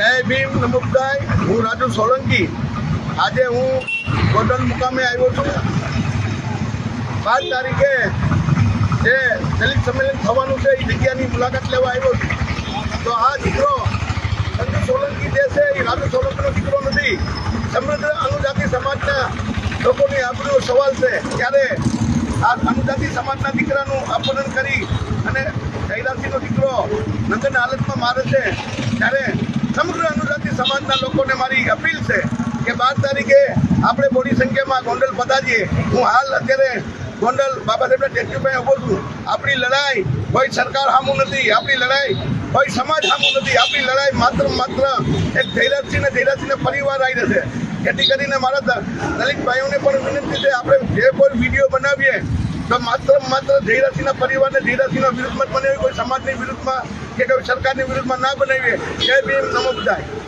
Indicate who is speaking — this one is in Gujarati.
Speaker 1: જય ભીમ નમુદાય હું રાજુ સોલંકી. આજે હું ગોડન મુકામે આવ્યો છું. પાંચ તારીખે જે દલિત સંમેલન થવાનું છે એ જગ્યાની મુલાકાત લેવા આવ્યો છું. તો આ દીકરો, રાજુ સોલંકી જે છે એ રાજુ સોલંકીનો દીકરો નથી. સમૃદ્ધ અનુજાતિ સમાજના લોકોની આપણો સવાલ છે. ત્યારે આ અનુજાતિ સમાજના દીકરાનું અપહરણ કરી અને જયરાજસિંહનો દીકરો નંદન હાલતમાં મારે છે. ત્યારે સમગ્ર અનુજાતિ સમાજના લોકોને મારી અપીલ છે કે બાર તારીખે આપણે મોટી સંખ્યામાં ગોંડલ પધારીએ. હું હાલ અત્યારે ગોંડલ બાબા સાહેબના સ્ટેચ્યુ ઊભો છું. આપણી લડાઈ કોઈ સરકાર સામું નથી, આપણી લડાઈ કોઈ સમાજ સામું નથી, આપણી લડાઈ માત્ર માત્ર એક ધૈરાજસિંહ ને જયરાજસિંહ પરિવાર આવી જશે. જેથી કરીને મારા દલિત પણ વિનંતી છે, આપણે જે કોઈ વીડિયો બનાવીએ, તો માત્ર માત્ર ધૈરાજસિંહના પરિવારને ધૈરાજસિંહના વિરુદ્ધમાં બનાવીએ, કોઈ સમાજની વિરુદ્ધમાં કે સરકારની વિરુદ્ધમાં ના બનાવીએ જય ભીમ નમો બુદ્ધાય.